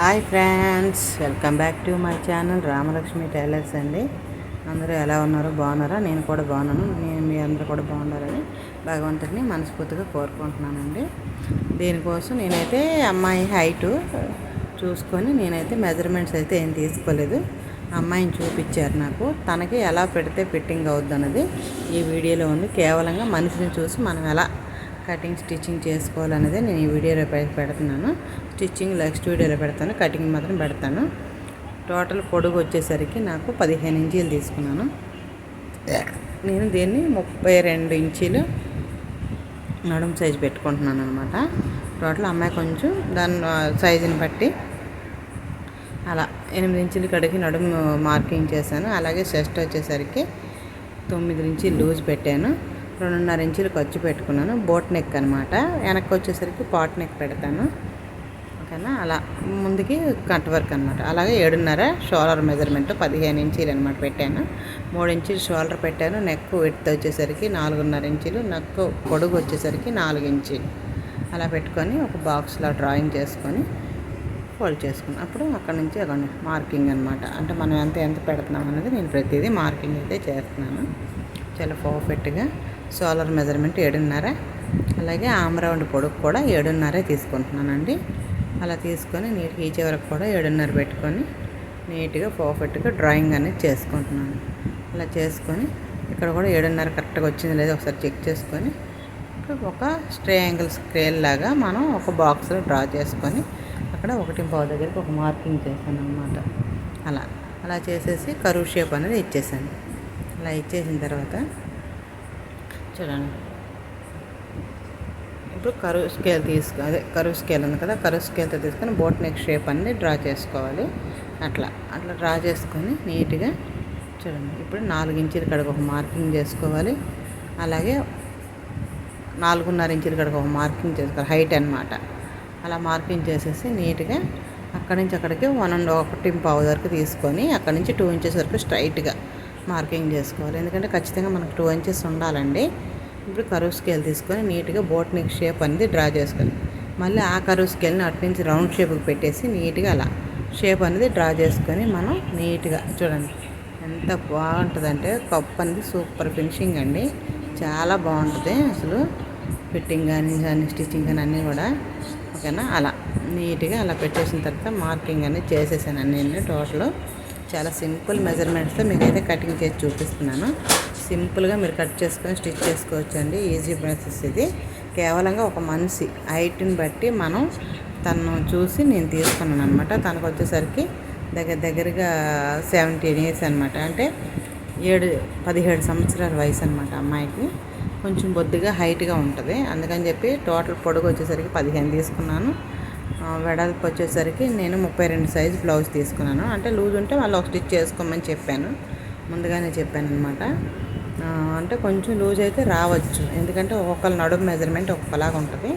Hi friends welcome back to my channel Ramalakshmi tailors అండి. అందరూ ఎలా ఉన్నారో? బాగున్నారా? నేను కూడా బాగున్నాను. నేను మీ అందరూ కూడా బాగున్నారని భగవంతుడిని మనస్ఫూర్తిగా కోరుకుంటున్నానండి. దీనికోసం నేనైతే అమ్మాయి హైటు చూసుకొని నేనైతే మెజర్మెంట్స్ అయితే ఏం తీసుకోలేదు. అమ్మాయిని చూపించారు నాకు. తనకి ఎలా పెడితే ఫిట్టింగ్ అవుద్ది అన్నది ఈ వీడియోలో ఉంది. కేవలంగా మనిషిని చూసి మనం ఎలా కటింగ్ స్టిచ్చింగ్ చేసుకోవాలనేది నేను ఈ వీడియోలో పె- పెడుతున్నాను. స్టిచ్చింగ్ నెక్స్ట్ వీడియోలో పెడతాను కటింగ్ మాత్రం పెడతాను. టోటల్ పొడుగు వచ్చేసరికి నాకు పదిహేను ఇంచీలు తీసుకున్నాను. నేను దీన్ని ముప్పై రెండు ఇంచీలు నడుము సైజు పెట్టుకుంటున్నాను అనమాట టోటల్ అమ్మాయి కొంచెం దాని సైజుని బట్టి అలా ఎనిమిది ఇంచులు కడిగి నడుము మార్కింగ్ చేశాను. అలాగే చెస్ట్ వచ్చేసరికి తొమ్మిది నుంచి లూజ్ పెట్టాను. రెండున్నర ఇంచులు ఖర్చు పెట్టుకున్నాను. బోట్ నెక్ అనమాట వెనక్కి వచ్చేసరికి పాట్ నెక్ పెడతాను. ఓకేనా అలా ముందుకి కట్ వర్క్ అనమాట అలాగే ఏడున్నర షోల్డర్ మెజర్మెంట్ పదిహేను ఇంచీలు అనమాట పెట్టాను. మూడు ఇంచీలు షోల్డర్ పెట్టాను. నెక్ విడ్త్ వచ్చేసరికి నాలుగున్నర ఇంచీలు నెక్ పొడుగు వచ్చేసరికి నాలుగు ఇంచీలు అలా పెట్టుకొని ఒక బాక్స్లో డ్రాయింగ్ చేసుకొని ఫోల్డ్ చేసుకున్నాను అప్పుడు అక్కడ నుంచి అక్కడ మార్కింగ్ అనమాట అంటే మనం ఎంత ఎంత పెడుతున్నాం అనేది నేను ప్రతిదీ మార్కింగ్ అయితే చేస్తున్నాను. చాలా పర్ఫెక్ట్గా సోలార్ మెజర్మెంట్ ఏడున్నర అలాగే ఆమ్ రౌండ్ పొడుగు కూడా ఏడున్నరే తీసుకుంటున్నానండి. అలా తీసుకొని నీట్గా ఈ చివరకు కూడా ఏడున్నర పెట్టుకొని నీట్గా పర్ఫెక్ట్గా డ్రాయింగ్ అనేది చేసుకుంటున్నాను. అలా చేసుకొని ఇక్కడ కూడా ఏడున్నర కరెక్ట్గా వచ్చింది లేదా ఒకసారి చెక్ చేసుకొని ఒక స్ట్రే యాంగిల్ స్కేల్ లాగా మనం ఒక బాక్స్లో డ్రా చేసుకొని అక్కడ ఒకటి పావు దగ్గరికి ఒక మార్కింగ్ చేశాను అనమాట అలా అలా చేసేసి కరువు షేప్ అనేది ఇచ్చేసాను. అలా ఇచ్చేసిన తర్వాత చూడండి. ఇప్పుడు కరువు స్కేల్ తీసుకు అదే కరువు స్కేల్ ఉంది కదా కరువు స్కేల్తో తీసుకొని బోట్ నెక్ షేప్ అన్నీ డ్రా చేసుకోవాలి. అట్లా అట్లా డ్రా చేసుకొని నీట్గా చూడండి. ఇప్పుడు నాలుగు ఇంచుల కడకు ఒక మార్కింగ్ చేసుకోవాలి. అలాగే నాలుగున్నర ఇంచుల కడకు ఒక మార్కింగ్ చేసుకోవాలి హైట్ అన్నమాట. అలా మార్కింగ్ చేసేసి నీట్గా అక్కడి నుంచి అక్కడికి వన్ అండ్ ఒకటి పావు వరకు తీసుకొని అక్కడి నుంచి టూ ఇంచెస్ వరకు స్ట్రైట్గా మార్కింగ్ చేసుకోవాలి. ఎందుకంటే ఖచ్చితంగా మనకు టూ ఇంచెస్ ఉండాలండి. ఇప్పుడు కరువు స్కేల్ తీసుకొని నీట్గా బోట్ నెక్ షేప్ అనేది డ్రా చేసుకోవాలి మళ్ళీ ఆ కరువు స్కేల్ని అటు నుంచి రౌండ్ షేప్కి పెట్టేసి నీట్గా అలా షేప్ అనేది డ్రా చేసుకొని మనం నీట్గా చూడండి ఎంత బాగుంటుందంటే కప్ అనేది సూపర్ ఫినిషింగ్ అండి. చాలా బాగుంటుంది అసలు. ఫిట్టింగ్ కానీ కానీ స్టిచ్చింగ్ కానీ అన్నీ కూడా ఓకేనా? అలా నీట్గా అలా పెట్టేసిన తర్వాత మార్కింగ్ అనేది చేసేసాను నేను టోటల్ చాలా సింపుల్ మెజర్మెంట్స్తో మీకైతే కటింగ్ చేసి చూపిస్తున్నాను. సింపుల్గా మీరు కట్ చేసుకొని స్టిచ్ చేసుకోవచ్చు అండి ఈజీ ప్రాసెస్ ఇది. కేవలంగా ఒక మనిషి హైట్ని బట్టి మనం తను చూసి నేను తీసుకున్నాను అనమాట తనకు వచ్చేసరికి దగ్గర దగ్గరగా సెవెంటీన్ ఇయర్స్ అనమాట అంటే ఏడు పదిహేడు సంవత్సరాల వయసు అనమాట అమ్మాయికి. కొంచెం బొద్దుగా హైట్గా ఉంటుంది. అందుకని చెప్పి టోటల్ పొడుగు వచ్చేసరికి పదిహేను తీసుకున్నాను. వెడల్పు వచ్చేసరికి నేను ముప్పై రెండు సైజు బ్లౌజ్ తీసుకున్నాను. అంటే లూజ్ ఉంటే వాళ్ళు ఒక స్టిచ్ చేసుకోమని చెప్పాను. ముందుగానే చెప్పాను అనమాట అంటే కొంచెం లూజ్ అయితే రావచ్చు. ఎందుకంటే ఒక్కొక్కరు నడుము మెజర్మెంట్ ఒక్కొక్కలాగా ఉంటుంది.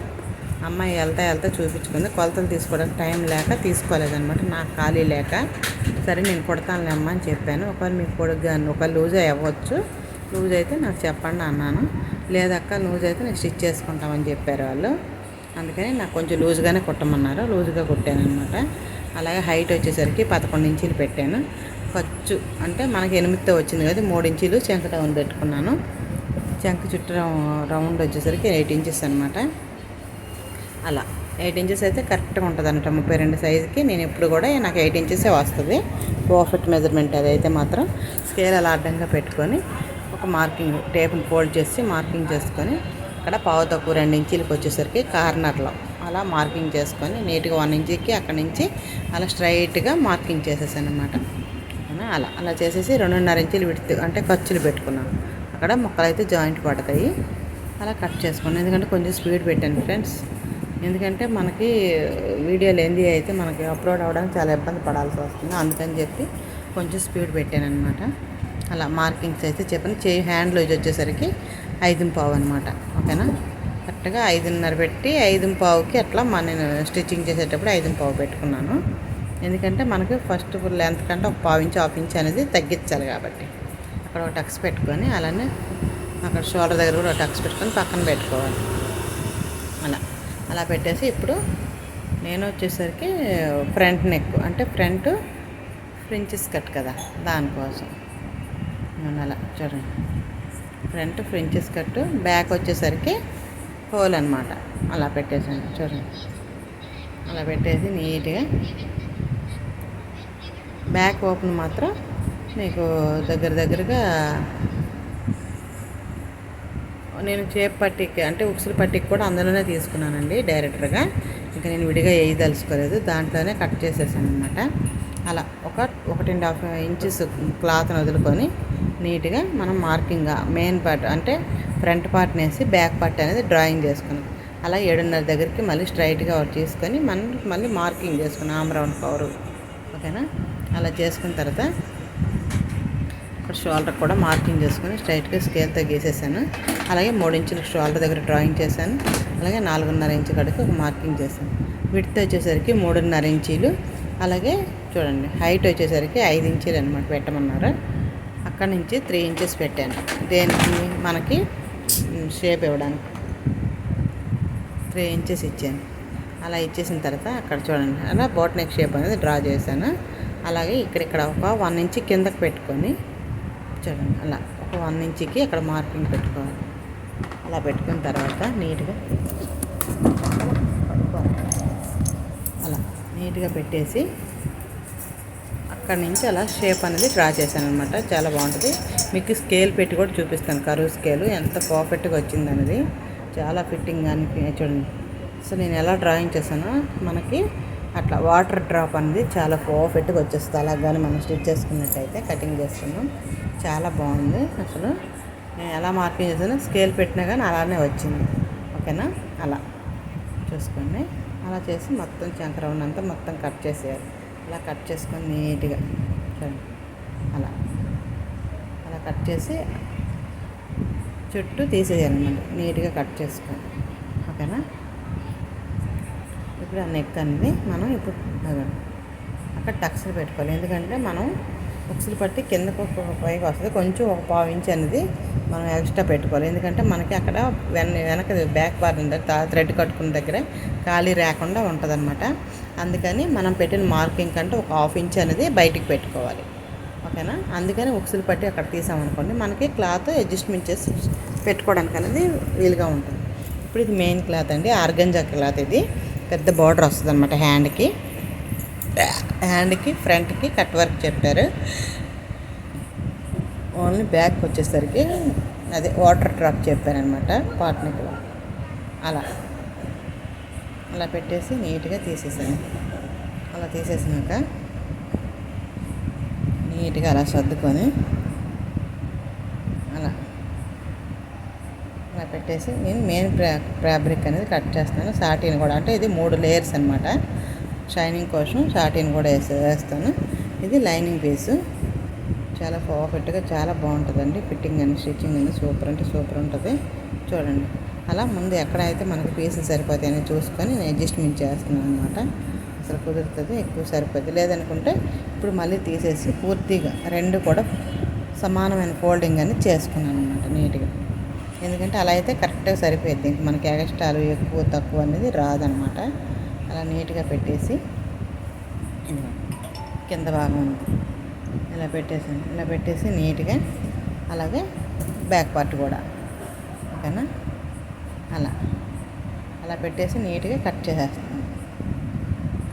అమ్మాయి వెళ్తా వెళ్తా చూపించుకుంది. కొలతలు తీసుకోవడానికి టైం లేక తీసుకోలేదన్నమాట. నాకు ఖాళీ లేక సరే నేను కొడతాను అమ్మ అని చెప్పాను. ఒకవేళ మీకు పొడుగ్గా ఒక లూజ్ అవ్వచ్చు. లూజ్ అయితే నాకు చెప్పండి అన్నాను. లేదక్క లూజ్ అయితే నేను స్టిచ్ చేసుకుంటామని చెప్పారు వాళ్ళు. అందుకని నాకు కొంచెం లూజ్గానే కుట్టమన్నారు. లూజ్గా కుట్టాను అనమాట అలాగే హైట్ వచ్చేసరికి పదకొండు ఇంచీలు పెట్టాను. ఖర్చు అంటే మనకి ఎనిమిదితో వచ్చింది కదా మూడు ఇంచీలు చెంక డౌన్ పెట్టుకున్నాను. చెంక చుట్టూ రౌండ్ వచ్చేసరికి ఎయిట్ ఇంచెస్ అనమాట అలా ఎయిట్ ఇంచెస్ అయితే కరెక్ట్గా ఉంటుంది అనమాట ముప్పై రెండు సైజుకి. నేను ఎప్పుడు కూడా నాకు ఎయిట్ ఇంచెసే వస్తుంది. పర్ఫెక్ట్ మెజర్మెంట్ అదైతే మాత్రం. స్కేల్ అలా అడ్డంగా పెట్టుకొని ఒక మార్కింగ్ టేప్ని ఫోల్డ్ చేసి మార్కింగ్ చేసుకొని అక్కడ పావు తక్కువ రెండు ఇంచీలకు వచ్చేసరికి కార్నర్లో అలా మార్కింగ్ చేసుకొని నీట్గా వన్ ఇంచుకి అక్కడ నుంచి అలా స్ట్రైట్గా మార్కింగ్ చేసేసాను అనమాట ఓకేనా? అలా. అలా చేసేసి రెండున్నర ఇంచులు విడుతు అంటే ఖర్చులు పెట్టుకున్నాను. అక్కడ ముక్కలు అయితే జాయింట్ పడతాయి. అలా కట్ చేసుకున్నాను. ఎందుకంటే కొంచెం స్పీడ్ పెట్టాను ఫ్రెండ్స్. ఎందుకంటే మనకి వీడియోలు ఏంది అయితే మనకి అప్లోడ్ అవ్వడానికి చాలా ఇబ్బంది పడాల్సి వస్తుంది. అందుకని చెప్పి కొంచెం స్పీడ్ పెట్టాను అనమాట అలా మార్కింగ్స్ అయితే చెప్పాను. చేయి హ్యాండ్ లూజ్ వచ్చేసరికి ఐదు పావు అనమాట ఓకేనా? కరెక్ట్గా ఐదున్నర పెట్టి ఐదు పావుకి అట్లా మన నేను స్టిచ్చింగ్ చేసేటప్పుడు ఐదు పావు పెట్టుకున్నాను. ఎందుకంటే మనకి ఫస్ట్ లెంత్ కంటే ఒక పావించి హాఫ్ ఇంచ్ అనేది తగ్గించాలి కాబట్టి. అక్కడ ఒక టక్స్ పెట్టుకొని అలానే అక్కడ షోల్డర్ దగ్గర కూడా ఒక టక్స్ పెట్టుకొని పక్కన పెట్టుకోవాలి. అలా అలా పెట్టేసి ఇప్పుడు నేను వచ్చేసరికి ఫ్రంట్ నెక్ అంటే ఫ్రంట్ ఫ్రించెస్ కట్ కదా దానికోసం. అలా చూడండి. ఫ్రంట్ ఫ్రించెస్ కట్ బ్యాక్ వచ్చేసరికి హోల్ అనమాట అలా పెట్టేసాను చూడండి. అలా పెట్టేసి నీట్గా బ్యాక్ ఓపెన్ మాత్రం మీకు దగ్గర దగ్గరగా నేను చేప పట్టికి అంటే ఉక్సులు పట్టికి కూడా అందులోనే తీసుకున్నానండి డైరెక్టర్గా. ఇంకా నేను విడిగా వేయదలుచుకోలేదు దాంట్లోనే కట్ చేసేసాను అనమాట అలా ఒక ఒకటి అండ్ హాఫ్ ఇంచెస్ క్లాత్ని వదులుకొని నీట్గా మనం మార్కింగ్ మెయిన్ పార్ట్ అంటే ఫ్రంట్ పార్ట్ వేసి బ్యాక్ పార్ట్ అనేది డ్రాయింగ్ చేసుకున్నాం. అలా ఏడున్నర దగ్గరికి మళ్ళీ స్ట్రైట్గా తీసుకొని మనం మళ్ళీ మార్కింగ్ చేసుకున్నాం. ఆమ్ రౌండ్ కవరు ఓకేనా? అలా చేసుకున్న తర్వాత ఇక్కడ షోల్డర్ కూడా మార్కింగ్ చేసుకుని స్ట్రైట్గా స్కేల్తో గీసేసాను. అలాగే మూడు ఇంచుల షోల్డర్ దగ్గర డ్రాయింగ్ చేశాను. అలాగే నాలుగున్నర ఇంచు కడికి ఒక మార్కింగ్ చేశాను. విడ్త్ వచ్చేసరికి మూడున్నర ఇంచీలు అలాగే చూడండి హైట్ వచ్చేసరికి ఐదు ఇంచీలు అనమాట పెట్టమన్నారు. అక్కడ నుంచి త్రీ ఇంచెస్ పెట్టాను. దేనికి? మనకి షేప్ ఇవ్వడానికి. త్రీ ఇంచెస్ ఇచ్చాను. అలా ఇచ్చేసిన తర్వాత అక్కడ చూడండి అలా బోట్ నెక్ షేప్ అనేది డ్రా చేశాను. అలాగే ఇక్కడ ఇక్కడ ఒక వన్ ఇంచ్ కిందకి పెట్టుకొని చూడండి అలా ఒక వన్ ఇంచ్కి అక్కడ మార్కింగ్ పెట్టుకోవాలి. అలా పెట్టుకున్న తర్వాత నీట్గా అలా నీట్గా పెట్టేసి అక్కడి నుంచి అలా షేప్ అనేది డ్రా చేశాను అనమాట చాలా బాగుంటుంది. మీకు స్కేల్ పెట్టి కూడా చూపిస్తాను. కరువు స్కేలు ఎంత పర్ఫెక్ట్గా వచ్చింది అనేది. చాలా ఫిట్టింగ్ అని చూడండి. సో నేను ఎలా డ్రాయింగ్ చేశానో మనకి అట్లా వాటర్ డ్రాప్ అనేది చాలా పర్ఫెక్ట్గా వచ్చేస్తుంది. అలా కానీ మనం స్టిచ్ చేసుకున్నట్టయితే కటింగ్ చేసుకున్నాం చాలా బాగుంది అసలు. నేను ఎలా మార్కింగ్ చేసాను స్కేల్ పెట్టినా కానీ అలానే వచ్చింది. ఓకేనా? అలా చూసుకోండి. అలా చేసి మొత్తం చంకరౌండ్ అంతా మొత్తం కట్ చేసేయాలి. అలా కట్ చేసుకొని నీట్గా చూడండి. అలా. అలా కట్ చేసి చుట్టూ తీసేయాలన్నమాట. నీట్గా కట్ చేసుకొని ఓకేనా? ఇప్పుడు ఆ నెక్ అనేది మనం ఇప్పుడు అక్కడ టక్స్లు పెట్టుకోవాలి. ఎందుకంటే మనం బుక్స్లు పట్టి కిందకు ఒక పైకి వస్తుంది. కొంచెం ఒక పావు ఇంచ్ అనేది మనం ఎక్స్ట్రా పెట్టుకోవాలి. ఎందుకంటే మనకి అక్కడ వెన వెనక బ్యాక్ పార్ట్ ఉంటుంది థ్రెడ్ కట్టుకున్న దగ్గర ఖాళీ రాకుండా ఉంటుంది అనమాట అందుకని మనం పెట్టిన మార్కింగ్ కంటే ఒక హాఫ్ ఇంచ్ అనేది బయటికి పెట్టుకోవాలి. ఓకేనా? అందుకని ఉక్సులు పట్టి అక్కడ తీసామనుకోండి మనకి క్లాత్ అడ్జస్ట్మెంట్ చేసి పెట్టుకోవడానికి అనేది వీలుగా ఉంటుంది. ఇప్పుడు ఇది మెయిన్ క్లాత్ అండి. ఆర్గంజా క్లాత్ ఇది. పెద్ద బార్డర్ వస్తుంది అనమాట హ్యాండ్కి హ్యాండ్కి ఫ్రంట్కి కట్ వర్క్ చెప్పారు. ఓన్లీ బ్యాక్ వచ్చేసరికి అదే వాటర్ డ్రాప్ చెప్పారనమాట పార్ట్నర్కి అలా. అలా పెట్టేసి నీట్గా తీసేసాను. అలా తీసేసినాక నీట్గా అలా సర్దుకొని అలా అలా పెట్టేసి నేను మెయిన్ ఫ్యాబ్రిక్ అనేది కట్ చేస్తాను. సాటిన్ కూడా. అంటే ఇది మూడు లేయర్స్ అనమాట షైనింగ్ కోసం సాటిన్ కూడా వేసి వేస్తాను. ఇది లైనింగ్ పీసు చాలా పర్ఫెక్ట్గా చాలా బాగుంటుందండి. ఫిట్టింగ్ అని స్టిచ్చింగ్ అని సూపర్ అంటే సూపర్ ఉంటుంది. చూడండి. అలా ముందు ఎక్కడైతే మనకు పీసులు సరిపోతాయని చూసుకొని నేను అడ్జస్ట్మెంట్ చేస్తున్నాను అనమాట అసలు కుదురుతుంది ఎక్కువ సరిపోతుంది లేదనుకుంటే ఇప్పుడు మళ్ళీ తీసేసి పూర్తిగా రెండు కూడా సమానమైన ఫోల్డింగ్ అని చేసుకున్నాను అనమాట నీట్గా ఎందుకంటే అలా అయితే కరెక్ట్గా సరిపోద్ది ఇంక మనకి ఎగస్ట్రాలు ఎక్కువ తక్కువ అనేది రాదనమాట. అలా నీట్గా పెట్టేసి కింద భాగం ఉంది. ఇలా పెట్టేసాను. ఇలా పెట్టేసి నీట్గా అలాగే బ్యాక్ పార్ట్ కూడా. ఓకేనా? అలా. అలా పెట్టేసి నీట్గా కట్ చేసేస్తాను.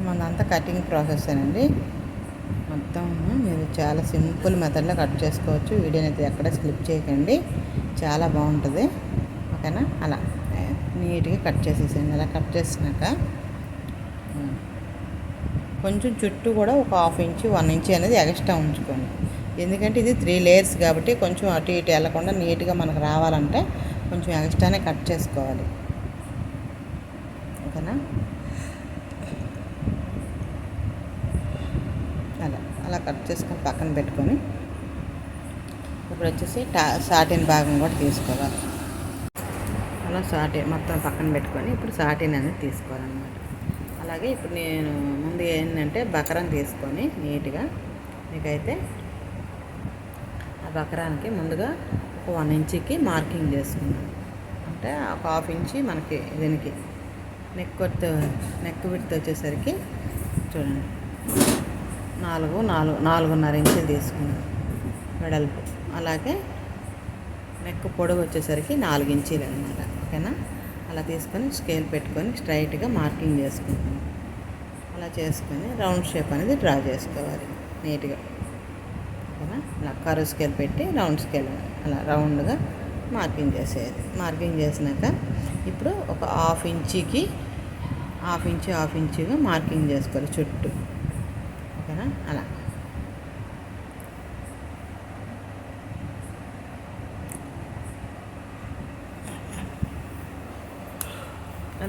మనంతా కటింగ్ ప్రాసెస్ అండి మొత్తం మీరు చాలా సింపుల్ మెథడ్లో కట్ చేసుకోవచ్చు. వీడియోని అయితే ఎక్కడ స్లిప్ చేయకండి. చాలా బాగుంటుంది. ఓకేనా? అలా. నీట్గా కట్ చేసేసేయండి. అలా కట్ చేసినాక కొంచెం చుట్టూ కూడా ఒక హాఫ్ ఇంచ్ వన్ ఇంచ్ అనేది ఎక్స్ట్రా ఉంచుకోండి. ఎందుకంటే ఇది త్రీ లేయర్స్ కాబట్టి కొంచెం అటు ఇటు వెళ్ళకుండా నీట్గా మనకు రావాలంటే కొంచెం ఎక్స్ట్రానే కట్ చేసుకోవాలి. ఓకేనా? అలా. అలా కట్ చేసుకొని పక్కన పెట్టుకొని ఇప్పుడు వచ్చేసి టా సాటిన్ భాగం కూడా తీసుకోవాలి. అలా సాటిన్ మొత్తం పక్కన పెట్టుకొని ఇప్పుడు సాటిన్ అనేది తీసుకోవాలన్నమాట. అలాగే ఇప్పుడు నేను ముందు ఏంటంటే బకరం తీసుకొని నీట్గా మీకైతే ఆ బకరానికి ముందుగా ఒక వన్ ఇంచుకి మార్కింగ్ చేసుకున్నాను అంటే ఒక హాఫ్ ఇంచి మనకి దీనికి నెక్ కొత్త నెక్ విడ్త్ వచ్చేసరికి చూడండి. నాలుగు నాలుగు నాలుగున్నర ఇంచులు తీసుకున్నాను వెడల్పు. అలాగే నెక్ పొడవు వచ్చేసరికి నాలుగు ఇంచీలు అనమాట ఓకేనా? అలా తీసుకొని స్కేల్ పెట్టుకొని స్ట్రైట్గా మార్కింగ్ చేసుకుంటాం. అలా చేసుకొని రౌండ్ షేప్ అనేది డ్రా చేసుకోవాలి నీట్గా. ఓకేనా? అలా కరు స్కేల్ పెట్టి రౌండ్ స్కేల్ అలా రౌండ్గా మార్కింగ్ చేసేది మార్కింగ్ చేసినాక ఇప్పుడు ఒక హాఫ్ ఇంచుకి హాఫ్ ఇంచు హాఫ్ ఇంచుగా మార్కింగ్ చేసుకోవాలి చుట్టూ ఓకేనా అలా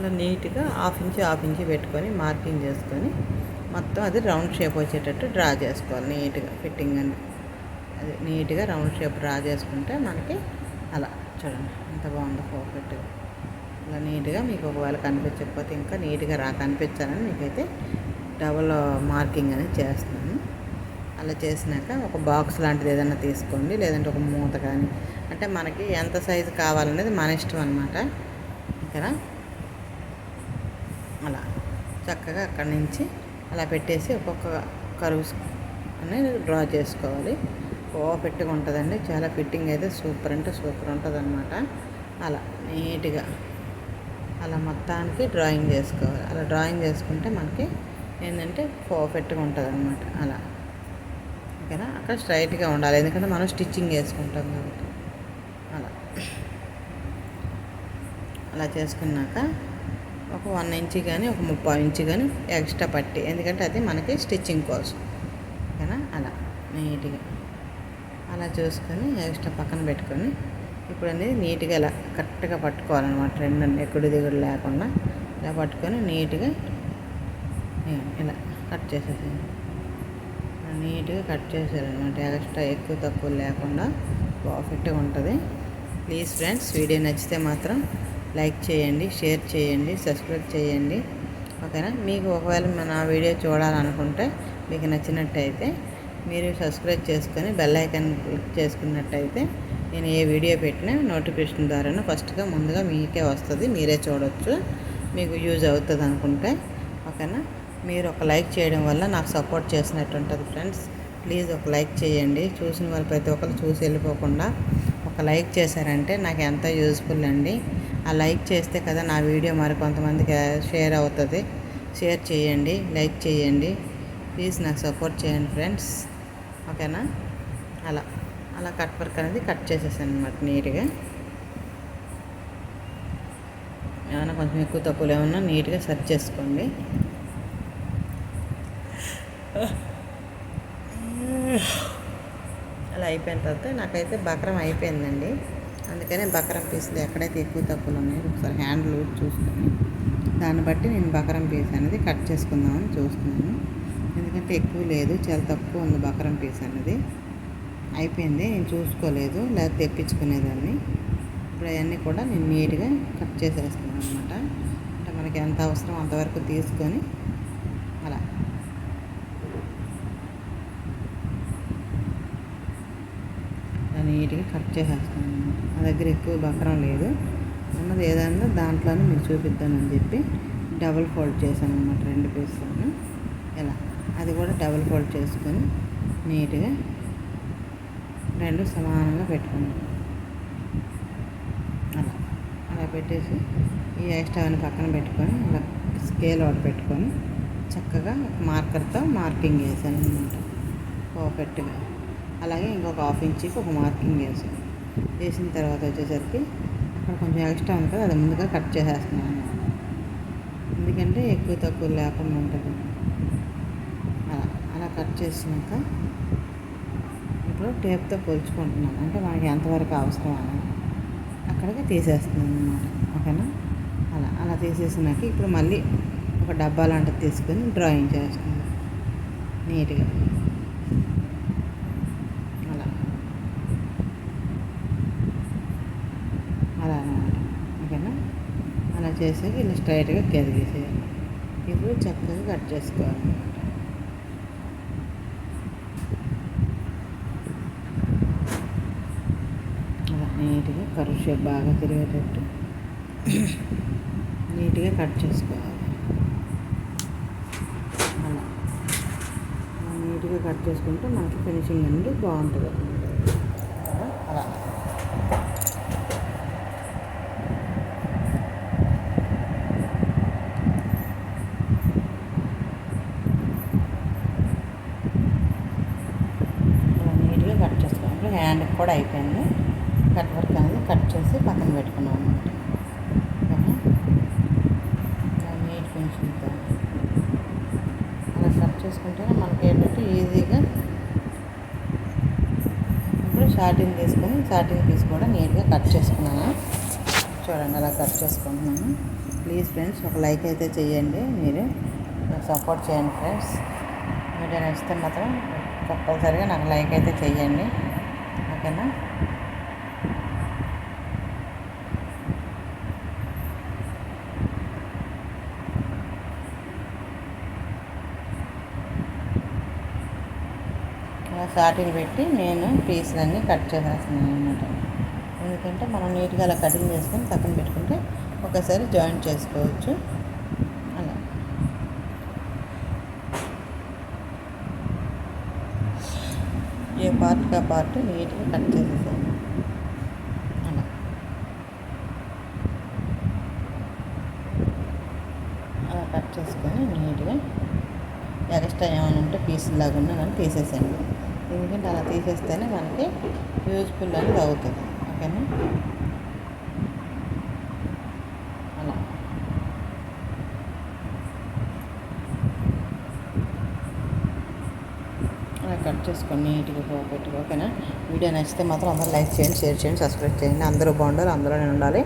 అలా నీట్గా హాఫ్ ఇంచు హాఫ్ ఇంచు పెట్టుకొని మార్కింగ్ చేసుకొని మొత్తం అది రౌండ్ షేప్ వచ్చేటట్టు డ్రా చేసుకోవాలి నీట్గా ఫిట్టింగ్ అని. అది నీట్గా రౌండ్ షేప్ డ్రా చేసుకుంటే మనకి అలా చూడండి ఎంత బాగుందో పర్ఫెక్ట్గా. అలా నీట్గా మీకు ఒకవేళ కనిపించకపోతే ఇంకా నీట్గా రా కనిపించాలని మీకైతే డబల్ మార్కింగ్ అనేది చేస్తున్నాను. అలా చేసినాక ఒక బాక్స్ లాంటిది ఏదైనా తీసుకోండి లేదంటే ఒక మూత కానీ. అంటే మనకి ఎంత సైజు కావాలనేది మన ఇష్టం అనమాట ఇక్కడ అలా చక్కగా అక్కడి నుంచి అలా పెట్టేసి ఒక్కొక్క కరువు అనేది డ్రా చేసుకోవాలి. పర్ఫెక్ట్గా ఉంటుందండి. చాలా ఫిట్టింగ్ అయితే సూపర్ అంటే సూపర్ ఉంటుంది అనమాట అలా నీట్గా అలా మొత్తానికి డ్రాయింగ్ చేసుకోవాలి. అలా డ్రాయింగ్ చేసుకుంటే మనకి ఏంటంటే పర్ఫెక్ట్గా ఉంటుంది అనమాట అలా ఓకేనా? అక్కడ స్ట్రైట్గా ఉండాలి. ఎందుకంటే మనం స్టిచ్చింగ్ చేసుకుంటాం కాబట్టి. అలా. అలా చేసుకున్నాక ఒక వన్ ఇంచ్ కానీ ఒక ముప్పై ఇంచ్ కానీ ఎక్స్ట్రా పట్టి. ఎందుకంటే అది మనకి స్టిచ్చింగ్ కోసం. ఓకేనా? అలా. నీట్గా. అలా చూసుకొని ఎక్స్ట్రా పక్కన పెట్టుకొని ఇప్పుడు అనేది నీట్గా ఇలా కరెక్ట్గా పట్టుకోవాలన్నమాట. రెండు ఎక్కడు దిగుడు లేకుండా ఇలా పట్టుకొని నీట్గా ఇలా కట్ చేసేసాను నీట్గా కట్ చేశారనమాట ఎక్స్ట్రా ఎక్కువ తక్కువ లేకుండా పర్ఫెక్ట్గా ఉంటుంది. ప్లీజ్ ఫ్రెండ్స్ వీడియో నచ్చితే మాత్రం లైక్ చేయండి షేర్ చేయండి సబ్స్క్రైబ్ చేయండి. ఓకేనా? మీకు ఒకవేళ నా వీడియో చూడాలనుకుంటే మీకు నచ్చినట్టయితే మీరు సబ్స్క్రైబ్ చేసుకొని బెల్ ఐకాన్ క్లిక్ చేసుకున్నట్టయితే నేను ఏ వీడియో పెట్టినా నోటిఫికేషన్ ద్వారా ఫస్ట్గా ముందుగా మీకే వస్తుంది మీరే చూడవచ్చు మీకు యూజ్ అవుతుంది అనుకుంటే. ఓకేనా? మీరు ఒక లైక్ చేయడం వల్ల నాకు సపోర్ట్ చేసినట్టు ఉంటుంది ఫ్రెండ్స్. ప్లీజ్ ఒక లైక్ చేయండి. చూసిన వాళ్ళు ప్రతి ఒక్కరు చూసి వెళ్ళిపోకుండా ఒక లైక్ చేశారంటే నాకు ఎంత యూజ్ఫుల్ అండి. ఆ లైక్ చేస్తే కదా నా వీడియో మరి కొంతమందికి షేర్ అవుతుంది. షేర్ చేయండి లైక్ చేయండి. ప్లీజ్ నాకు సపోర్ట్ చేయండి ఫ్రెండ్స్. ఓకేనా? అలా అలా కట్ వర్క్ అనేది కట్ చేసేసాను అనమాట నీట్గా. ఏమైనా కొంచెం ఎక్కువ తప్పులు ఏమన్నా నీట్గా సెర్చ్ చేసుకోండి. అలా అయిపోయిన తర్వాత నాకైతే బక్రం అయిపోయిందండి. అందుకనే బకరం పీసులు ఎక్కడైతే ఎక్కువ తక్కువలు ఉన్నాయో ఒకసారి హ్యాండ్ చూసుకొని దాన్ని బట్టి నేను బకరం పీస్ అనేది కట్ చేసుకుందామని చూస్తున్నాను. ఎందుకంటే ఎక్కువ లేదు చాలా తక్కువ ఉంది బకరం పీస్ అనేది. అయిపోయింది నేను చూసుకోలేదు లేకపోతే తెప్పించుకునేదాన్ని. ఇప్పుడు అవన్నీ కూడా నేను నీట్గా కట్ చేసేస్తున్నాను అనమాట అంటే మనకి ఎంత అవసరం అంతవరకు తీసుకొని అలా. నీట్గా కట్ చేసేస్తున్నాను. నా దగ్గర ఎక్కువ బకరం లేదు. ఉన్నది ఏదన్నా దాంట్లోనే మీకు చూపిద్దామని చెప్పి డబుల్ ఫోల్డ్ చేశాను అనమాట రెండు పీసులను. ఇలా అది కూడా డబుల్ ఫోల్డ్ చేసుకొని నీట్గా రెండు సమానంగా పెట్టుకున్నాను. అలా అలా పెట్టేసి ఈ ఎక్స్ట్రాని పక్కన పెట్టుకొని అలా స్కేల్ ఒకటి పెట్టుకొని చక్కగా మార్కర్తో మార్కింగ్ వేసాను అనమాట పర్ఫెక్ట్గా. అలాగే ఇంకొక హాఫ్ ఇంచ్కి ఒక మార్కింగ్ వేసాను వేసిన తర్వాత వచ్చేసరికి అక్కడ కొంచెం ఎక్స్ట్రా ఉంటుంది అది ముందుగా కట్ చేసేస్తున్నాను ఎందుకంటే ఎక్కువ తక్కువ లేకుండా ఉంటుంది. అలా అలా కట్ చేసినాక ఇప్పుడు టేప్తో పోల్చుకుంటున్నాను. అంటే మనకి ఎంతవరకు అవసరం అని. అక్కడికి తీసేస్తున్నాను అనమాట ఓకేనా? అలా అలా తీసేసినాక ఇప్పుడు మళ్ళీ ఒక డబ్బా లాంటిది తీసుకొని డ్రాయింగ్ చేస్తున్నాను. నీట్గా. చేసాక ఇలా స్ట్రైట్గా కరిగేసేయాలి. ఇప్పుడు చక్కగా కట్ చేసుకోవాలి. అలా నీట్గా కరువు షేప్ బాగా తిరిగేటట్టు నీట్గా కట్ చేసుకోవాలి. అలా. అలా నీట్గా కట్ చేసుకుంటే మనకి ఫినిషింగ్ అనేది బాగుంటుంది కదా? అలా అలా నీట్గా కట్ చేసుకోవాలి ఇప్పుడు హ్యాండ్కి కూడా అయిపోయింది. కట్ వర్క్ అనేది కట్ చేసి పక్కన పెట్టుకున్నాం అనమాట నీట్ ఫినిషింగ్ అలా కట్ చేసుకుంటే మనకి ఏంటంటే ఈజీగా ఇప్పుడు షార్టింగ్ తీసుకొని షార్టింగ్ పీస్ కూడా నీట్గా కట్ చేసుకున్నాను. చూడండి అలా కట్ చేసుకుంటున్నాను. ప్లీజ్ ఫ్రెండ్స్ ఒక లైక్ అయితే చేయండి మీరు. నాకు సపోర్ట్ చేయండి ఫ్రెండ్స్. వీడియో నచ్చితే మాత్రం తప్పనిసరిగా నాకు లైక్ అయితే చేయండి. ఓకేనా? సాటిలు పెట్టి నేను పీసులన్నీ కట్ చేసేస్తున్నాను అనమాట ఎందుకంటే మనం నీట్గా అలా కటింగ్ చేసుకొని పక్కన పెట్టుకుంటే ఒకసారి జాయింట్ చేసుకోవచ్చు అలా పార్ట్గా పార్ట్ నీట్గా కట్ చేసేసాను. అలా. అలా కట్ చేసుకొని నీట్గా ఎక్స్ట్రా ఏమైనా ఉంటే పీసులు లాగా ఉన్నా కానీ తీసేసేయండి. ఎందుకంటే అలా తీసేస్తేనే మనకి యూజ్ఫుల్ అనేది అవుతుంది. ఓకేనా అలా అలా కట్ చేసుకొని నీట్గా పోగొట్టుకు వీడియో నచ్చితే మాత్రం అందరూ లైక్ చేయండి షేర్ చేయండి సబ్స్క్రైబ్ చేయండి. అందరూ బాగుండాలి అందరూ నేను ఉండాలి.